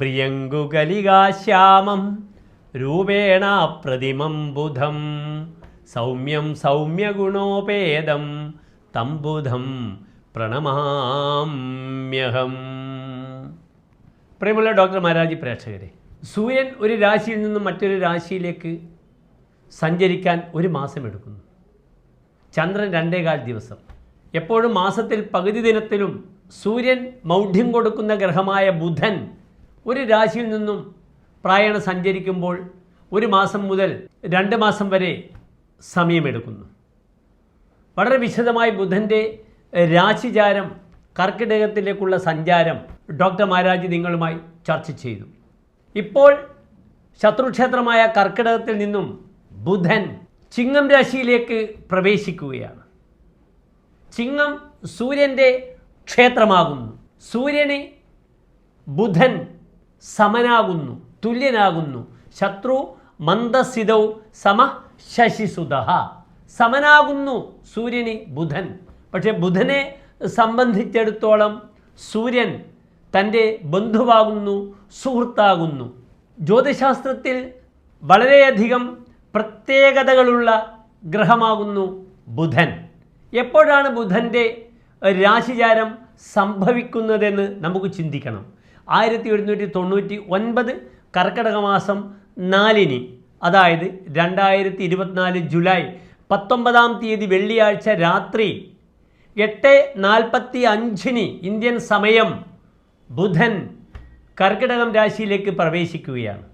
പ്രിയങ്കുകലികാശ്യാമം. രൂപേണ പ്രതിമം ബുധം. സൗമ്യം സൗമ്യഗുണോപേദം തം ബുധം പ്രണമാമ്യഹം. പ്രിയമുള്ള ഡോക്ടർ മഹാരാജി പ്രേക്ഷകരെ സൂര്യൻ ഒരു രാശിയിൽ നിന്നും മറ്റൊരു രാശിയിലേക്ക് സഞ്ചരിക്കാൻ ഒരു മാസം എടുക്കുന്നു. ചന്ദ്രൻ രണ്ടേകാൽ ദിവസം. എപ്പോഴും മാസത്തിൽ പകുതി ദിനത്തിലും സൂര്യൻ മൗഢ്യം കൊടുക്കുന്ന ഗ്രഹമായ ബുധൻ ഒരു രാശിയിൽ നിന്നും പ്രായണ സഞ്ചരിക്കുമ്പോൾ ഒരു മാസം മുതൽ രണ്ട് മാസം വരെ സമയമെടുക്കുന്നു. വളരെ വിശദമായി ബുധന്റെ രാശിചാരം കർക്കിടകത്തിലേക്കുള്ള സഞ്ചാരം ഡോക്ടർ മഹാരാജ് നിങ്ങളുമായി ചർച്ച ചെയ്തു. ഇപ്പോൾ ശത്രുക്ഷേത്രമായ കർക്കിടകത്തിൽ നിന്നും ബുധൻ ചിങ്ങം രാശിയിലേക്ക് പ്രവേശിക്കുകയാണ്. ചിങ്ങം സൂര്യന്റെ ക്ഷേത്രമാകുന്നു. സൂര്യന് ബുധൻ സമനാകുന്നു തുല്യനാകുന്നു. ശത്രു മന്ദസിതൗ സമ ശശിസുത സമനാകുന്നു സൂര്യന് ബുധൻ. പക്ഷെ ബുധനെ സംബന്ധിച്ചിടത്തോളം സൂര്യൻ തന്റെ ബന്ധുവാകുന്നു സുഹൃത്താകുന്നു. ജ്യോതിശാസ്ത്രത്തിൽ വളരെയധികം പ്രത്യേകതകളുള്ള ഗ്രഹമാകുന്നു ബുധൻ. എപ്പോഴാണ് ബുധന്റെ രാശിചാരം സംഭവിക്കുന്നതെന്ന് നമുക്ക് ചിന്തിക്കണം. ആയിരത്തി എഴുന്നൂറ്റി തൊണ്ണൂറ്റി ഒൻപത് കർക്കിടക മാസം നാലിന് അതായത് രണ്ടായിരത്തി ഇരുപത്തിനാല് ജൂലൈ പത്തൊമ്പതാം തീയതി വെള്ളിയാഴ്ച രാത്രി എട്ട് നാൽപ്പത്തി അഞ്ചിന് ഇന്ത്യൻ സമയം ബുധൻ കർക്കിടകം രാശിയിലേക്ക് പ്രവേശിക്കുകയാണ്.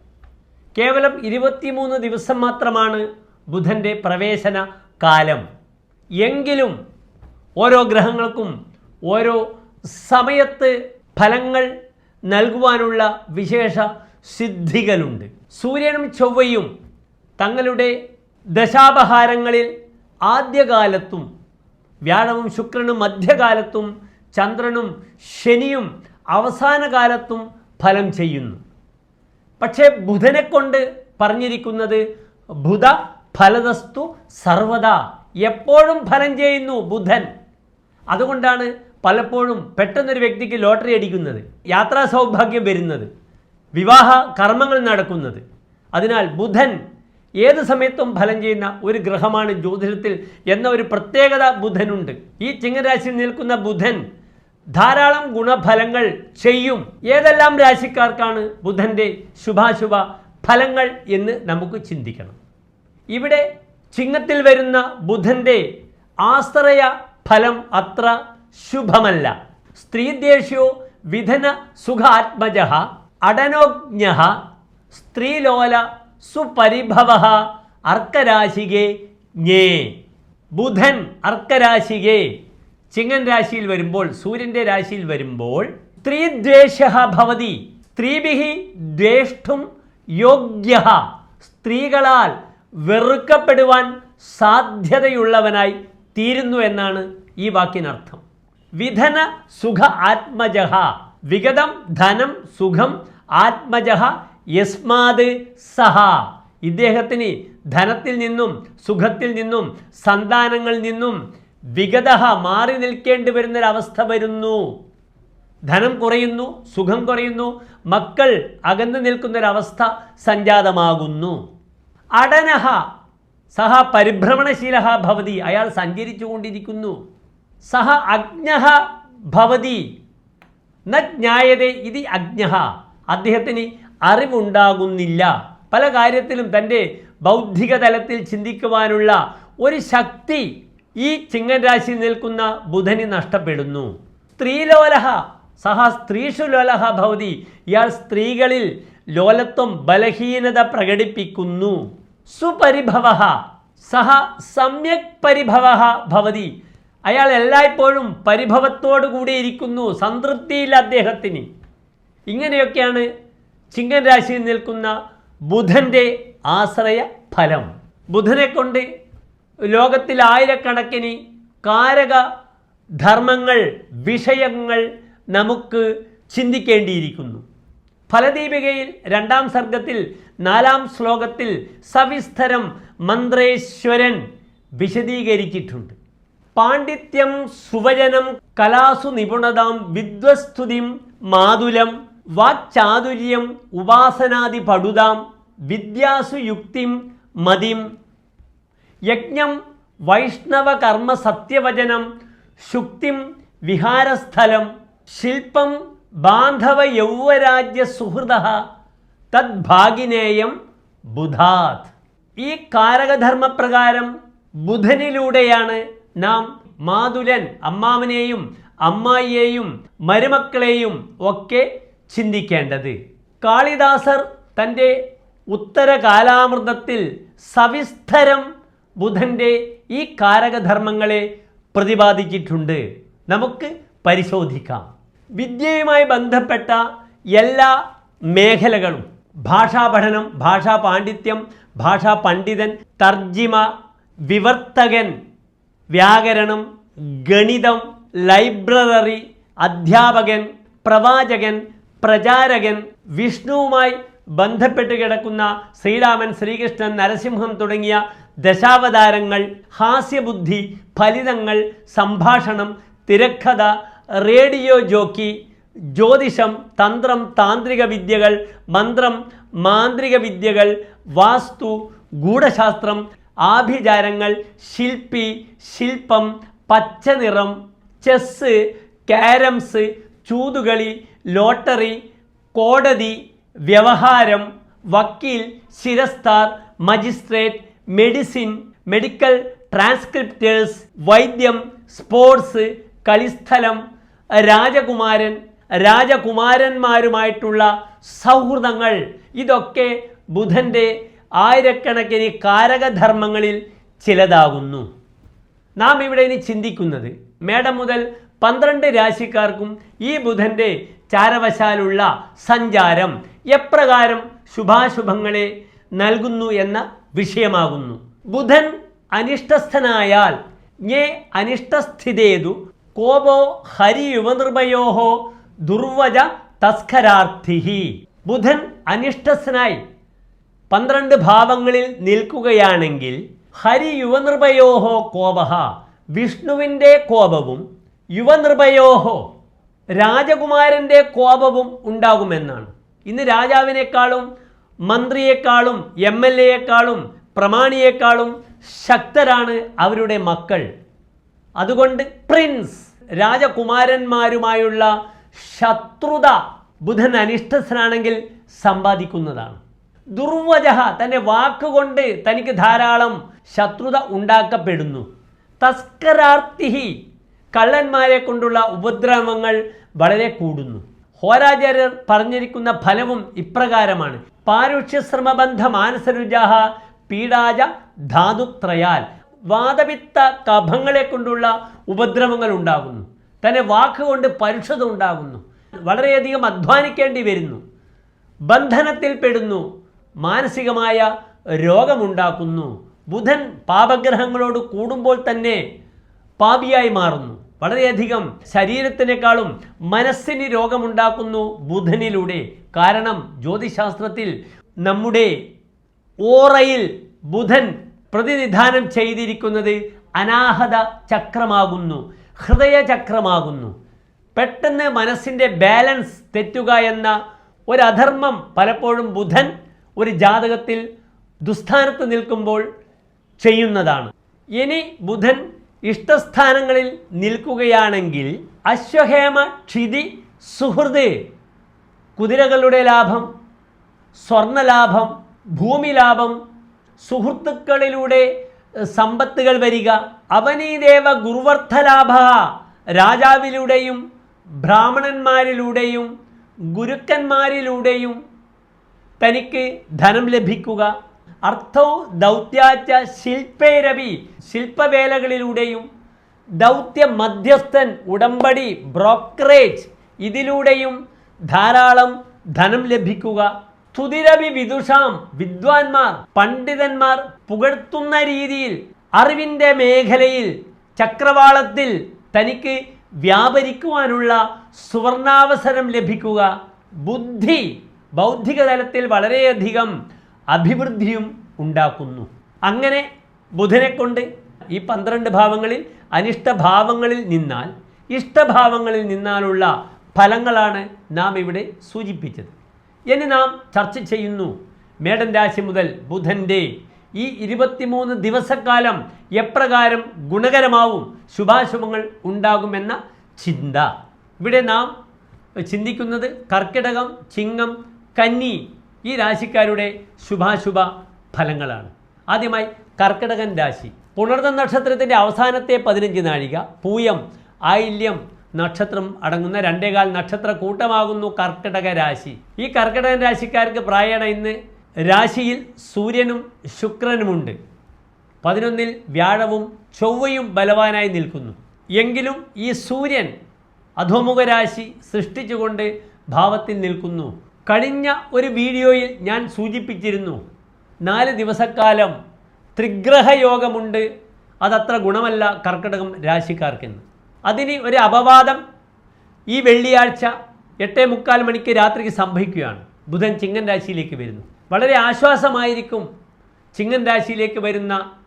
കേവലം ഇരുപത്തിമൂന്ന് ദിവസം മാത്രമാണ് ബുധന്റെ പ്രവേശന കാലം. എങ്കിലും ഓരോ ഗ്രഹങ്ങൾക്കും ഓരോ സമയത്ത് ഫലങ്ങൾ നൽകുവാനുള്ള വിശേഷ സിദ്ധികളുണ്ട്. സൂര്യനും ചൊവ്വയും തങ്ങളുടെ ദശാപഹാരങ്ങളിൽ ആദ്യകാലത്തും വ്യാഴവും ശുക്രനും മധ്യകാലത്തും ചന്ദ്രനും ശനിയും അവസാന കാലത്തും ഫലം ചെയ്യുന്നു. പക്ഷേ ബുധനെ കൊണ്ട് പറഞ്ഞിരിക്കുന്നത് ബുധ ഫലതസ്തു സർവത എപ്പോഴും ഫലം ചെയ്യുന്നു ബുധൻ. അതുകൊണ്ടാണ് പലപ്പോഴും പെട്ടെന്നൊരു വ്യക്തിക്ക് ലോട്ടറി അടിക്കുന്നത് യാത്രാ സൗഭാഗ്യം വരുന്നത് വിവാഹ കർമ്മങ്ങൾ നടക്കുന്നത്. അതിനാൽ ബുധൻ ഏത് സമയത്തും ഫലം ചെയ്യുന്ന ഒരു ഗ്രഹമാണ് ജ്യോതിഷത്തിൽ എന്ന ഒരു പ്രത്യേകത ബുധനുണ്ട്. ഈ ചിങ്ങരാശിയിൽ നിൽക്കുന്ന ബുധൻ ധാരാളം ഗുണഫലങ്ങൾ ചെയ്യും. ഏതെല്ലാം രാശിക്കാർക്കാണ് ബുധന്റെ ശുഭാശുഭ ഫലങ്ങൾ എന്ന് നമുക്ക് ചിന്തിക്കണം. ഇവിടെ ചിങ്ങത്തിൽ വരുന്ന ബുധന്റെ ആശ്രയ ഫലം അത്ര ശുഭമല്ല. സ്ത്രീദേഷ്യോ വിധന സുഖാത്മജ അടനോജ്ഞ സ്ത്രീലോല സുപരിഭവ അർക്കരാശികേ ഞേ ബുധൻ അർക്കരാശികേ. ചിങ്ങൻ രാശിയിൽ വരുമ്പോൾ സൂര്യന്റെ രാശിയിൽ വരുമ്പോൾ സ്ത്രീദ്വേഷ ഭവതി. സ്ത്രീഭി ദ്വേഷ്ടും യോഗ്യ. സ്ത്രീകളാൽ വെറുക്കപ്പെടുവാൻ സാധ്യതയുള്ളവനായി തീരുന്നു എന്നാണ് ഈ വാക്കിനർത്ഥം. വിധന സുഖ ആത്മജഹ. വിഗതം ധനം സുഖം ആത്മജഹ യസ്മാത് സഹ. ഇദ്ദേഹത്തിന് ധനത്തിൽ നിന്നും സുഖത്തിൽ നിന്നും സന്താനങ്ങളിൽ നിന്നും വിഗത മാറി നിൽക്കേണ്ടി വരുന്നൊരവസ്ഥ വരുന്നു. ധനം കുറയുന്നു സുഖം കുറയുന്നു മക്കൾ അകന്നു നിൽക്കുന്നൊരവസ്ഥ സംജാതമാകുന്നു. അടനഹ സഹ പരിഭ്രമണശീല ഭവതി. അയാൾ സഞ്ചരിച്ചു കൊണ്ടിരിക്കുന്നു സഹ അജ്ഞ ഭവതി. ന ജ്ഞായതേ ഇത് അജ്ഞ. അദ്ദേഹത്തിന് അറിവുണ്ടാകുന്നില്ല. പല കാര്യത്തിലും തന്റെ ബൗദ്ധിക തലത്തിൽ ചിന്തിക്കുവാനുള്ള ഒരു ശക്തി ഈ ചിങ്ങൻ രാശിയിൽ നിൽക്കുന്ന ബുധന് നഷ്ടപ്പെടുന്നു. സ്ത്രീലോലഹ. സഹ സ്ത്രീഷു ലോലഹ ഭവതി. ഇയാൾ സ്ത്രീകളിൽ ലോലത്വം ബലഹീനത പ്രകടിപ്പിക്കുന്നു. സുപരിഭവ സഹ സമ്യക് പരിഭവ ഭവതി. അയാൾ എല്ലായ്പ്പോഴും പരിഭവത്തോടു കൂടി ഇരിക്കുന്നു സംതൃപ്തിയില്ല അദ്ദേഹത്തിന്. ഇങ്ങനെയൊക്കെയാണ് ചിങ്ങൻ രാശിയിൽ നിൽക്കുന്ന ബുധന്റെ ആശ്രയ ഫലം. ബുധനെ കൊണ്ട് ലോകത്തിൽ ആയിരക്കണക്കിന് കാരക ധർമ്മങ്ങൾ വിഷയങ്ങൾ നമുക്ക് ചിന്തിക്കേണ്ടിയിരിക്കുന്നു. ഫലദീപികയിൽ രണ്ടാം സർഗത്തിൽ നാലാം ശ്ലോകത്തിൽ സവിസ്തരം മന്ത്രേശ്വരൻ വിശദീകരിച്ചിട്ടുണ്ട്. പാണ്ഡിത്യം സുവചനം കലാസു നിപുണതാം വിദ്വസ്തുതിം മാതുലം വാക്ചാതുര്യം ഉപാസനാദി പടുതാം വിദ്യാസു യുക്തിം മതിം. യജ്ഞം വൈഷ്ണവകർമ്മ സത്യവചനം ശുക്തിം വിഹാരസ്ഥലം ശില്പം ബാന്ധവ യൗവരാജ്യ സുഹൃത തദ്ഭാഗിനേയം ബുധാത്. ഈ കാരകധർമ്മപ്രകാരം ബുധനിലൂടെയാണ് നാം മാതുലൻ അമ്മാവനെയും അമ്മായിയെയും മരുമക്കളെയും ഒക്കെ ചിന്തിക്കേണ്ടത്. കാളിദാസർ തന്റെ ഉത്തരകാലാമൃതത്തിൽ സവിസ്തരം ബുധന്റെ ഈ കാരകധർമ്മങ്ങളെ പ്രതിപാദിച്ചിട്ടുണ്ട്. നമുക്ക് പരിശോധിക്കാം. വിദ്യയുമായി ബന്ധപ്പെട്ട എല്ലാ മേഖലകളും ഭാഷാ പഠനം ഭാഷാ പാണ്ഡിത്യം ഭാഷാ പണ്ഡിതൻ തർജിമ വിവർത്തകൻ വ്യാകരണം ഗണിതം ലൈബ്രറി അധ്യാപകൻ പ്രവാചകൻ പ്രചാരകൻ വിഷ്ണുവുമായി ബന്ധപ്പെട്ട് കിടക്കുന്ന ശ്രീരാമൻ ശ്രീകൃഷ്ണൻ നരസിംഹം തുടങ്ങിയ ദശാവതാരങ്ങൾ ഹാസ്യബുദ്ധി ഫലിതങ്ങൾ സംഭാഷണം തിരക്കഥ റേഡിയോ ജോക്കി ജ്യോതിഷം തന്ത്രം താന്ത്രിക വിദ്യകൾ മന്ത്രം മാന്ത്രിക വിദ്യകൾ വാസ്തു ഗൂഢശാസ്ത്രം ആഭിചാരങ്ങൾ ശില്പി ശില്പം പച്ചനിറം ചെസ്സ് ക്യാരംസ് ചൂതുകളി ലോട്ടറി കോടതി വ്യവഹാരം വക്കീൽ ശിരസ്താർ മജിസ്ട്രേറ്റ് മെഡിസിൻ മെഡിക്കൽ ട്രാൻസ്ക്രിപ്റ്റേഴ്സ് വൈദ്യം സ്പോർട്സ് കളിസ്ഥലം രാജകുമാരൻ രാജകുമാരന്മാരുമായിട്ടുള്ള സൗഹൃദങ്ങൾ. ഇതൊക്കെ ബുധന്റെ ആയിരക്കണക്കിന് കാരകധർമ്മങ്ങളിൽ ചിലതാകുന്നു. നാം ഇവിടെ ഇനി ചിന്തിക്കുന്നത് മേടം മുതൽ പന്ത്രണ്ട് രാശിക്കാർക്കും ഈ ബുധന്റെ ചാരവശാലുള്ള സഞ്ചാരം എപ്രകാരം ശുഭാശുഭങ്ങളെ നൽകുന്നു എന്ന വിഷയമാകുന്നു. ബുധൻ അനിഷ്ടസ്ഥനായാൽ ഞേ അനിഷ്ടസ്ഥിതേതു കോപോ ഹരി യുവനിർഭയോഹോ ദുർവജ തസ്കരാർത്ഥി ബുധൻ അനിഷ്ടസ്ഥനായി പന്ത്രണ്ട് ഭാവങ്ങളിൽ നിൽക്കുകയാണെങ്കിൽ ഹരി യുവനിർഭയോഹോ കോപഹ വിഷ്ണുവിന്റെ കോപവും യുവനിർഭയോഹോ രാജകുമാരന്റെ കോപവും ഉണ്ടാകുമെന്നാണ്. ഇന്ന് രാജാവിനേക്കാളും മന്ത്രിയേക്കാളും എം എൽ എയേക്കാളും പ്രമാണിയേക്കാളും ശക്തരാണ് അവരുടെ മക്കൾ. അതുകൊണ്ട് പ്രിൻസ് രാജകുമാരന്മാരുമായുള്ള ശത്രുത ബുധൻ അനിഷ്ടസ്ഥനാണെങ്കിൽ സമ്പാദിക്കുന്നതാണ്. ദുർവജഹ തന്റെ വാക്കുകൊണ്ട് തനിക്ക് ധാരാളം ശത്രുത ഉണ്ടാക്കപ്പെടുന്നു. തസ്കരാർത്തിഹി കള്ളന്മാരെ കൊണ്ടുള്ള ഉപദ്രവങ്ങൾ വളരെ കൂടുന്നു. ഹോരാചാര്യർ പറഞ്ഞിരിക്കുന്ന ഫലവും ഇപ്രകാരമാണ്. പാരുഷ്യശ്രമബന്ധ മാനസരുജാഹ പീഡാജ ധാതുത്രയാൽ വാദവിത്ത കഭങ്ങളെ കൊണ്ടുള്ള ഉപദ്രവങ്ങൾ ഉണ്ടാകുന്നു. തന്നെ വാക്കുകൊണ്ട് പരുഷത ഉണ്ടാകുന്നു. വളരെയധികം അധ്വാനിക്കേണ്ടി വരുന്നു. ബന്ധനത്തിൽ പെടുന്നു. മാനസികമായ രോഗമുണ്ടാക്കുന്നു. ബുധൻ പാപഗ്രഹങ്ങളോട് കൂടുമ്പോൾ തന്നെ പാപിയായി മാറുന്നു. വളരെയധികം ശരീരത്തിനേക്കാളും മനസ്സിന് രോഗമുണ്ടാക്കുന്നു ബുധനിലൂടെ. കാരണം ജ്യോതിശാസ്ത്രത്തിൽ നമ്മുടെ ഓറയിൽ ബുധൻ പ്രതിനിധാനം ചെയ്തിരിക്കുന്നത് അനാഹത ചക്രമാകുന്നു ഹൃദയചക്രമാകുന്നു. പെട്ടെന്ന് മനസ്സിന്റെ ബാലൻസ് തെറ്റുക എന്ന ഒരധർമ്മം പലപ്പോഴും ബുധൻ ഒരു ജാതകത്തിൽ ദുസ്ഥാനത്ത് നിൽക്കുമ്പോൾ ചെയ്യുന്നതാണ്. ഇനി ബുധൻ ഇഷ്ടസ്ഥാനങ്ങളിൽ നിൽക്കുകയാണെങ്കിൽ അശ്വഹേമ ക്ഷിതി സുഹൃത് കുതിരകളുടെ ലാഭം സ്വർണലാഭം ഭൂമി ലാഭം സുഹൃത്തുക്കളിലൂടെ സമ്പത്തുകൾ വരിക അവനീദേവ ഗുരുവർത്ഥലാഭ രാജാവിലൂടെയും ബ്രാഹ്മണന്മാരിലൂടെയും ഗുരുക്കന്മാരിലൂടെയും തനിക്ക് ധനം ലഭിക്കുക. അർത്ഥവും ദൗത്യാച്ച ശില്പേരവി ശില്പവേലകളിലൂടെയും ദൗത്യ മധ്യസ്ഥൻ ഉടമ്പടി ബ്രോക്കറേജ് ഇതിലൂടെയും ധാരാളം ധനം ലഭിക്കുക. സ്തുതിരവി വിദുഷാം വിദ്വാൻമാർ പണ്ഡിതന്മാർ പുകഴ്ത്തുന്ന രീതിയിൽ അറിവിന്റെ മേഖലയിൽ ചക്രവാളത്തിൽ തനിക്ക് വ്യാപരിക്കുവാനുള്ള സുവർണാവസരം ലഭിക്കുക. ബുദ്ധി ബൗദ്ധിക തലത്തിൽ വളരെയധികം അഭിവൃദ്ധിയും ഉണ്ടാക്കുന്നു. അങ്ങനെ ബുധനെ കൊണ്ട് ഈ പന്ത്രണ്ട് ഭാവങ്ങളിൽ അനിഷ്ടഭാവങ്ങളിൽ നിന്നാൽ ഇഷ്ടഭാവങ്ങളിൽ നിന്നാലുള്ള ഫലങ്ങളാണ് നാം ഇവിടെ സൂചിപ്പിച്ചത്. ഇനി നാം ചർച്ച ചെയ്യുന്നു മേടൻ രാശി മുതൽ ബുധന്റെ ഈ ഇരുപത്തിമൂന്ന് ദിവസക്കാലം എപ്രകാരം ഗുണകരമാവും ശുഭാശുഭങ്ങൾ ഉണ്ടാകുമെന്ന ചിന്ത. ഇവിടെ നാം ചിന്തിക്കുന്നത് കർക്കിടകം ചിങ്ങം കന്നി ഈ രാശിക്കാരുടെ ശുഭാശുഭ ഫലങ്ങളാണ്. ആദ്യമായി കർക്കിടകൻ രാശി. പുണർന്ന നക്ഷത്രത്തിന്റെ അവസാനത്തെ പതിനഞ്ച് നാഴിക പൂയം ആയില്യം നക്ഷത്രം അടങ്ങുന്ന രണ്ടേകാൽ നക്ഷത്ര കൂട്ടമാകുന്നു കർക്കിടക രാശി. ഈ കർക്കിടകൻ രാശിക്കാർക്ക് പ്രായണ ഇന്ന് രാശിയിൽ സൂര്യനും ശുക്രനുമുണ്ട്. പതിനൊന്നിൽ വ്യാഴവും ചൊവ്വയും ബലവാനായി നിൽക്കുന്നു. എങ്കിലും ഈ സൂര്യൻ അധോമുഖ രാശി സൃഷ്ടിച്ചുകൊണ്ട് ഭാവത്തിൽ നിൽക്കുന്നു. കഴിഞ്ഞ ഒരു വീഡിയോയിൽ ഞാൻ സൂചിപ്പിച്ചിരുന്നു നാല് ദിവസക്കാലം ത്രിഗ്രഹയോഗമുണ്ട് അതത്ര ഗുണമല്ല കർക്കിടകം രാശിക്കാർക്കെന്ന്. അതിന് ഒരു അപവാദം ഈ വെള്ളിയാഴ്ച എട്ടേ മുക്കാൽ മണിക്ക് രാത്രിക്ക് സംഭവിക്കുകയാണ്. ബുധൻ ചിങ്ങൻ രാശിയിലേക്ക് വരുന്നു. വളരെ ആശ്വാസമായിരിക്കും ചിങ്ങൻ രാശിയിലേക്ക് വരുന്ന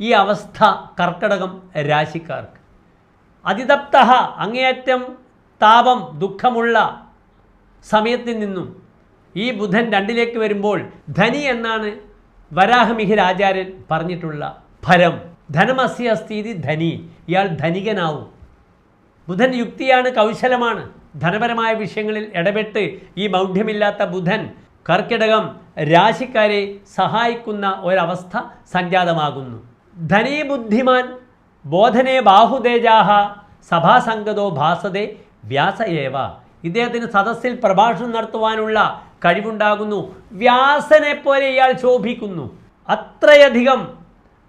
ഈ അവസ്ഥ കർക്കടകം രാശിക്കാർക്ക്. അതിതപ്ത അങ്ങേയറ്റം താപം ദുഃഖമുള്ള സമയത്തിൽ നിന്നും ഈ ബുധൻ രണ്ടിലേക്ക് വരുമ്പോൾ ധനി എന്നാണ് വരാഹമിഹിർ ആചാര്യൻ പറഞ്ഞിട്ടുള്ള ഫലം. ധനമസ്യ അസ്ഥീതി ധനി. ഇയാൾ ധനികനാവും. ബുധൻ യുക്തിയാണ് കൗശലമാണ്. ധനപരമായ വിഷയങ്ങളിൽ ഇടപെട്ട് ഈ മൗഢ്യമില്ലാത്ത ബുധൻ കർക്കിടകം രാശിക്കാരെ സഹായിക്കുന്ന ഒരവസ്ഥ സംജാതമാകുന്നു. ധനീ ബുദ്ധിമാൻ ബോധനെ ബാഹുതേജാഹ സഭാസംഗതോ ഭാസതേ വ്യാസയേവ. ഇദ്ദേഹത്തിന് സദസ്സിൽ പ്രഭാഷണം നടത്തുവാനുള്ള കഴിവുണ്ടാകുന്നു. വ്യാസനെ പോലെ ഇയാൾ ശോഭിക്കുന്നു. അത്രയധികം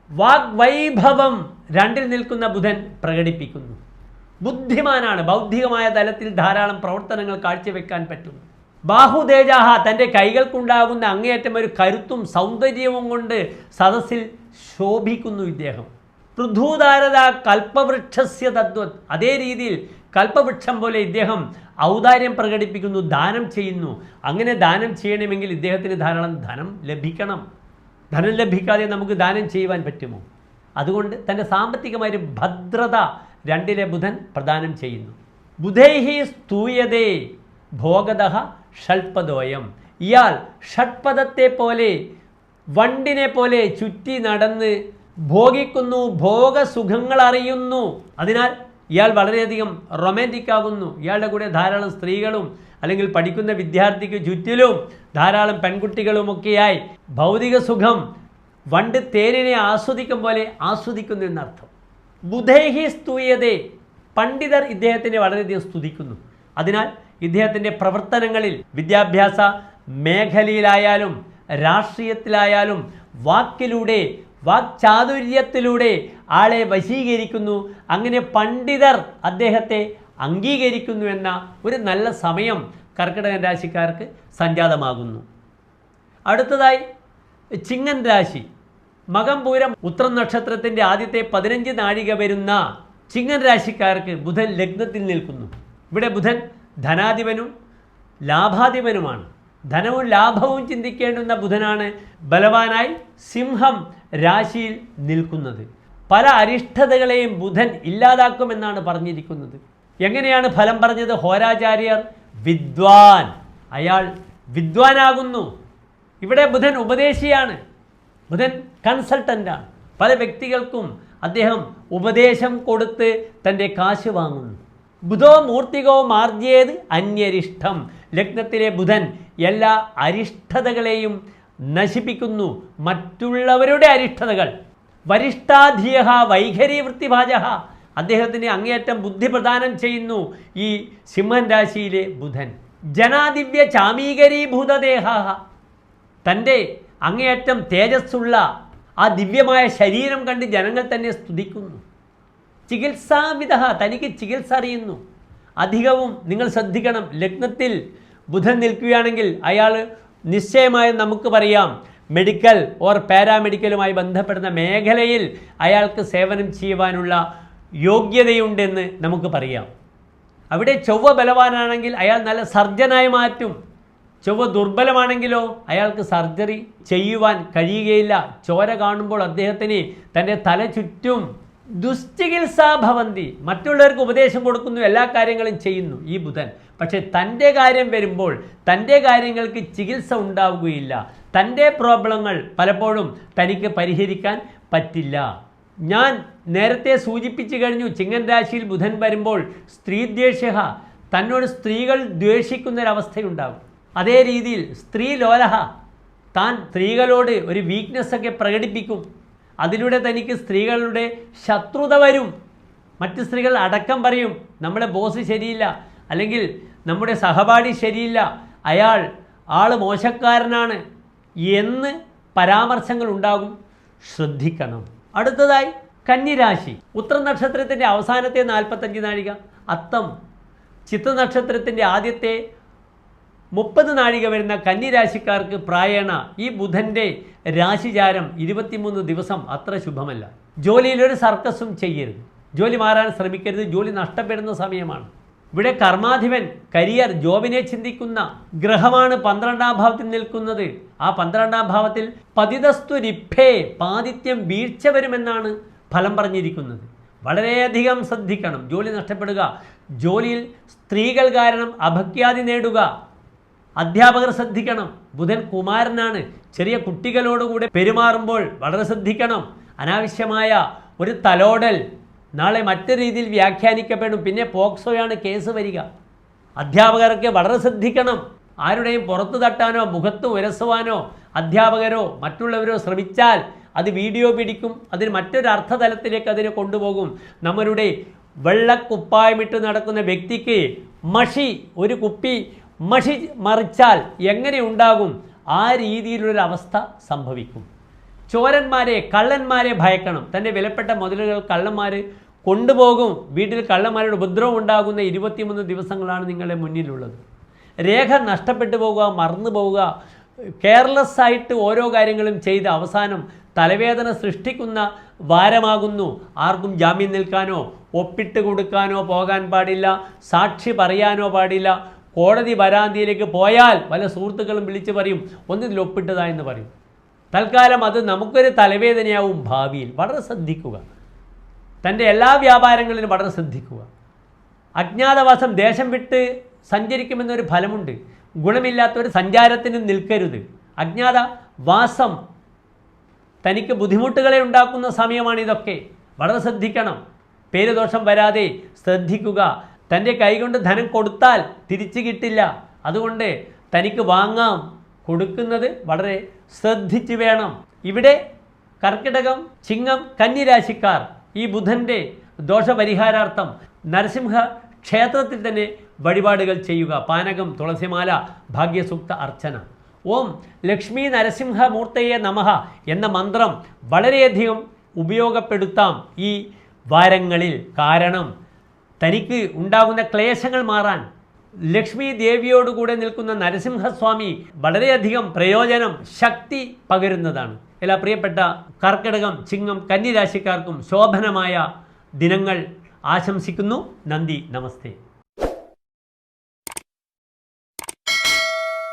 വാഗ്വൈഭവം രണ്ടിൽ നിൽക്കുന്ന ബുധൻ പ്രകടിപ്പിക്കുന്നു. ബുദ്ധിമാനാണ് ബൗദ്ധികമായ തലത്തിൽ ധാരാളം പ്രവർത്തനങ്ങൾ കാഴ്ചവെക്കാൻ പറ്റുന്നു ബാഹുതേജാഹ തന്റെ കൈകൾക്കുണ്ടാകുന്ന അങ്ങേയറ്റം ഒരു കരുത്തും സൗന്ദര്യവും കൊണ്ട് സദസ്സിൽ ശോഭിക്കുന്നു ഇദ്ദേഹം. പൃഥുധാരത കൽപ്പവൃക്ഷസ്യ തത്വത് അതേ രീതിയിൽ കൽപ്പവൃക്ഷം പോലെ ഇദ്ദേഹം ഔദാര്യം പ്രകടിപ്പിക്കുന്നു ദാനം ചെയ്യുന്നു. അങ്ങനെ ദാനം ചെയ്യണമെങ്കിൽ ഇദ്ദേഹത്തിന് ധാരാളം ധനം ലഭിക്കണം. ധനം ലഭിക്കാതെ നമുക്ക് ദാനം ചെയ്യുവാൻ പറ്റുമോ? അതുകൊണ്ട് തന്റെ സാമ്പത്തികമായൊരു ഭദ്രത രണ്ടിലെ ബുധൻ പ്രദാനം ചെയ്യുന്നു. ബുധേഹി സ്തൂയതേ ഭോഗത ഷൽപദോയം ഇയാൾ ഷഡ്പദത്തെ പോലെ വണ്ടിനെ പോലെ ചുറ്റി നടന്ന് ഭോഗിക്കുന്നു ഭോഗസുഖങ്ങൾ അറിയുന്നു. അതിനാൽ ഇയാൾ വളരെയധികം റൊമാന്റിക് ആകുന്നു. ഇയാളുടെ കൂടെ ധാരാളം സ്ത്രീകളും അല്ലെങ്കിൽ പഠിക്കുന്ന വിദ്യാർത്ഥിക്ക് ചുറ്റിലും ധാരാളം പെൺകുട്ടികളുമൊക്കെയായി ഭൗതിക സുഖം വണ്ട് തേനിനെ ആസ്വദിക്കും പോലെ ആസ്വദിക്കുന്നു എന്നർത്ഥം. ബുധേഹി സ്തൂയതേ പണ്ഡിതർ ഇദ്ദേഹത്തിനെ വളരെയധികം സ്തുതിക്കുന്നു. അതിനാൽ ഇദ്ദേഹത്തിന്റെ പ്രവർത്തനങ്ങളിൽ വിദ്യാഭ്യാസ മേഖലയിലായാലും രാഷ്ട്രീയത്തിലായാലും വാക്കിലൂടെ വാക്ചാതുര്യത്തിലൂടെ ആളെ വശീകരിക്കുന്നു. അങ്ങനെ പണ്ഡിതർ അദ്ദേഹത്തെ അംഗീകരിക്കുന്നു എന്ന ഒരു നല്ല സമയം കർക്കിടകൻ രാശിക്കാർക്ക് സംജാതമാകുന്നു. അടുത്തതായി ചിങ്ങൻ രാശി. മകംപൂരം ഉത്രം നക്ഷത്രത്തിന്റെ ആദ്യത്തെ പതിനഞ്ച് നാഴിക വരുന്ന ചിങ്ങൻ രാശിക്കാർക്ക് ബുധൻ ലഗ്നത്തിൽ നിൽക്കുന്നു. ഇവിടെ ബുധൻ ധനാധിപനും ലാഭാധിപനുമാണ്. ധനവും ലാഭവും ചിന്തിക്കേണ്ടുന്ന ബുധനാണ് ബലവാനായി സിംഹം രാശിയിൽ നിൽക്കുന്നത്. പല അരിഷ്ടതകളെയും ബുധൻ ഇല്ലാതാക്കുമെന്നാണ് പറഞ്ഞിരിക്കുന്നത്. എങ്ങനെയാണ് ഫലം പറഞ്ഞത്? ഹോരാചാര്യർ വിദ്വാൻ. അയാൾ വിദ്വാനാകുന്നു. ഇവിടെ ബുധൻ ഉപദേശിയാണ്. ബുധൻ കൺസൾട്ടന്റാണ് പല വ്യക്തികൾക്കും അദ്ദേഹം ഉപദേശം കൊടുത്ത് തന്റെ കാശ് വാങ്ങുന്നു. ബുധോ മൂർത്തികോ മാർജ്യേത് അന്യരിഷ്ടം. ലഗ്നത്തിലെ ബുധൻ എല്ലാ അരിഷ്ടതകളെയും നശിപ്പിക്കുന്നു. മറ്റുള്ളവരുടെ അരിഷ്ടതകൾ. വരിഷ്ഠാധിയ വൈഖരി വൃത്തിഭാജ അദ്ദേഹത്തിന് അങ്ങേയറ്റം ബുദ്ധി പ്രദാനം ചെയ്യുന്നു ഈ സിംഹൻ രാശിയിലെ ബുധൻ. ജനാദിവ്യ ചാമീകരീഭൂതദേഹ. തന്റെ അങ്ങേയറ്റം തേജസ്സുള്ള ആ ദിവ്യമായ ശരീരം കണ്ട് ജനങ്ങൾ തന്നെ സ്തുതിക്കുന്നു. ചികിത്സാവിധ തനിക്ക് ചികിത്സ അറിയുന്നു. അധികവും നിങ്ങൾ ശ്രദ്ധിക്കണം. ലഗ്നത്തിൽ ബുധൻ നിൽക്കുകയാണെങ്കിൽ അയാൾ നിശ്ചയമായും നമുക്ക് പറയാം മെഡിക്കൽ ഓർ പാരാമെഡിക്കലുമായി ബന്ധപ്പെടുന്ന മേഖലയിൽ അയാൾക്ക് സേവനം ചെയ്യുവാനുള്ള യോഗ്യതയുണ്ടെന്ന് നമുക്ക് പറയാം. അവിടെ ചൊവ്വ ബലവാനാണെങ്കിൽ അയാൾ നല്ല സർജനായി മാറ്റും. ചൊവ്വ ദുർബലമാണെങ്കിലോ അയാൾക്ക് സർജറി ചെയ്യുവാൻ കഴിയുകയില്ല. ചോര കാണുമ്പോൾ അദ്ദേഹത്തിന് തന്റെ തല ചുറ്റും ദുശ്ചികിത്സാ ഭവന്തി മറ്റുള്ളവർക്ക് ഉപദേശം കൊടുക്കുന്നു എല്ലാ കാര്യങ്ങളും ചെയ്യുന്നു. ഈ ബുധൻ പക്ഷേ തന്റെ കാര്യം വരുമ്പോൾ തന്റെ കാര്യങ്ങൾക്ക് ചികിത്സ ഉണ്ടാവുകയില്ല. തന്റെ പ്രോബ്ലങ്ങൾ പലപ്പോഴും തനിക്ക് പരിഹരിക്കാൻ പറ്റില്ല. ഞാൻ നേരത്തെ സൂചിപ്പിച്ചു കഴിഞ്ഞു ചിങ്ങൻ രാശിയിൽ ബുധൻ വരുമ്പോൾ സ്ത്രീദ്വേഷ്യ തന്നോട് സ്ത്രീകൾ ദ്വേഷിക്കുന്നൊരവസ്ഥയുണ്ടാകും അതേ രീതിയിൽ സ്ത്രീ ലോലഹ താൻ സ്ത്രീകളോട് ഒരു വീക്ക്നെസ് ഒക്കെ പ്രകടിപ്പിക്കും. അതിലൂടെ തനിക്ക് സ്ത്രീകളുടെ ശത്രുത വരും. മറ്റ് സ്ത്രീകൾ അടക്കം പറയും നമ്മുടെ ബോസ് ശരിയില്ല. അല്ലെങ്കിൽ നമ്മുടെ സഹപാഠി ശരിയില്ല അയാൾ ആൾ മോശക്കാരനാണ് എന്ന് പരാമർശങ്ങൾ ഉണ്ടാകും. ശ്രദ്ധിക്കണം. അടുത്തതായി കന്നിരാശി. ഉത്തര നക്ഷത്രത്തിന്റെ അവസാനത്തെ നാൽപ്പത്തഞ്ച് നാഴിക അത്തം ചിത്ര നക്ഷത്രത്തിന്റെ ആദ്യത്തെ മുപ്പത് നാഴിക വരുന്ന കന്നിരാശിക്കാർക്ക് പ്രായണ ഈ ബുധന്റെ രാശിചാരം ഇരുപത്തിമൂന്ന് ദിവസം അത്ര ശുഭമല്ല. ജോലിയിലൊരു സർക്കസും ചെയ്യരുത്. ജോലി മാറാൻ ശ്രമിക്കരുത്. ജോലി നഷ്ടപ്പെടുന്ന സമയമാണ്. ഇവിടെ കർമാധിപൻ കരിയർ ജോബിനെ ചിന്തിക്കുന്ന ഗ്രഹമാണ് പന്ത്രണ്ടാം ഭാവത്തിൽ നിൽക്കുന്നത്. ആ പന്ത്രണ്ടാം ഭാവത്തിൽ പതിതസ്തു രിഭേ പാതിത്യം വീഴ്ച വരുമെന്നാണ് ഫലം പറഞ്ഞിരിക്കുന്നത്. വളരെയധികം ശ്രദ്ധിക്കണം ജോലി നഷ്ടപ്പെടുക. ജോലിയിൽ സ്ത്രീകൾ കാരണം അഭക്യാതി നേടുക. അധ്യാപകർ ശ്രദ്ധിക്കണം ബുധൻ കുമാരനാണ്. ചെറിയ കുട്ടികളോടുകൂടെ പെരുമാറുമ്പോൾ വളരെ ശ്രദ്ധിക്കണം. അനാവശ്യമായ ഒരു തലോടൽ നാളെ മറ്റു രീതിയിൽ വ്യാഖ്യാനിക്കപ്പെടും. പിന്നെ പോക്സോയാണ് കേസ് വരിക. അധ്യാപകരൊക്കെ വളരെ ശ്രദ്ധിക്കണം. ആരുടെയും പുറത്തു തട്ടാനോ മുഖത്ത് ഉരസുവാനോ അധ്യാപകരോ മറ്റുള്ളവരോ ശ്രമിച്ചാൽ അത് വീഡിയോ പിടിക്കും. അതിന് മറ്റൊരു അർത്ഥതലത്തിലേക്ക് അതിനെ കൊണ്ടുപോകും. നമ്മളുടെ വെള്ളക്കുപ്പായമിട്ട് നടക്കുന്ന വ്യക്തിക്ക് മഷി ഒരു കുപ്പി മഷി മറിച്ചാൽ എങ്ങനെ ഉണ്ടാകും? ആ രീതിയിലുള്ളൊരവസ്ഥ സംഭവിക്കും. ചോരന്മാരെ കള്ളന്മാരെ ഭയക്കണം. തന്റെ വിലപ്പെട്ട മുതലുകൾ കള്ളന്മാർ കൊണ്ടുപോകും. വീട്ടിൽ കള്ളന്മാരുടെ ഉപദ്രവം ഉണ്ടാകുന്ന ഇരുപത്തിമൂന്ന് ദിവസങ്ങളാണ് നിങ്ങളുടെ മുന്നിലുള്ളത്. രേഖ നഷ്ടപ്പെട്ടു പോവുക മറന്നു പോവുക കെയർലെസ് ആയിട്ട് ഓരോ കാര്യങ്ങളും ചെയ്ത് അവസാനം തലവേദന സൃഷ്ടിക്കുന്ന വാരമാകുന്നു. ആർക്കും ജാമ്യം നിൽക്കാനോ ഒപ്പിട്ട് കൊടുക്കാനോ പോകാൻ പാടില്ല സാക്ഷി പറയാനോ പാടില്ല. കോടതി വരാന്തിയിലേക്ക് പോയാൽ പല സുഹൃത്തുക്കളും വിളിച്ച് പറയും ഒന്നിതിൽ ഒപ്പിട്ടതാ എന്ന് പറയും. തൽക്കാലം അത് നമുക്കൊരു തലവേദനയാവും ഭാവിയിൽ. വളരെ ശ്രദ്ധിക്കുക. തന്റെ എല്ലാ വ്യാപാരങ്ങളിലും വളരെ ശ്രദ്ധിക്കുക. അജ്ഞാതവാസം ദേശം വിട്ട് സഞ്ചരിക്കുമെന്നൊരു ഫലമുണ്ട്. ഗുണമില്ലാത്തൊരു സഞ്ചാരത്തിന് നിൽക്കരുത്. അജ്ഞാത വാസം തനിക്ക് ബുദ്ധിമുട്ടുകളെ ഉണ്ടാക്കുന്ന സമയമാണ് ഇതൊക്കെ. വളരെ ശ്രദ്ധിക്കണം. പേരുദോഷം വരാതെ ശ്രദ്ധിക്കുക. തന്റെ കൈകൊണ്ട് ധനം കൊടുത്താൽ തിരിച്ചു കിട്ടില്ല. അതുകൊണ്ട് തനിക്ക് വാങ്ങാം. കൊടുക്കുന്നത് വളരെ ശ്രദ്ധിച്ചു വേണം. ഇവിടെ കർക്കിടകം ചിങ്ങം കന്നിരാശിക്കാർ ഈ ബുധന്റെ ദോഷപരിഹാരാർത്ഥം നരസിംഹ ക്ഷേത്രത്തിൽ തന്നെ വഴിപാടുകൾ ചെയ്യുക. പാനകം തുളസിമാല ഭാഗ്യസൂക്ത അർച്ചന. ഓം ലക്ഷ്മി നരസിംഹ മൂർത്തയെ നമഹ എന്ന മന്ത്രം വളരെയധികം ഉപയോഗപ്പെടുത്താം ഈ വാരങ്ങളിൽ. കാരണം തനിക്ക് ഉണ്ടാകുന്ന ക്ലേശങ്ങൾ മാറാൻ ലക്ഷ്മി ദേവിയോടുകൂടെ നിൽക്കുന്ന നരസിംഹസ്വാമി വളരെയധികം പ്രയോജനം ശക്തി പകരുന്നതാണ്. എല്ലാ പ്രിയപ്പെട്ട കർക്കിടകം ചിങ്ങം കന്നിരാശിക്കാർക്കും ശോഭനമായ ദിനങ്ങൾ ആശംസിക്കുന്നു. നന്ദി നമസ്തേ.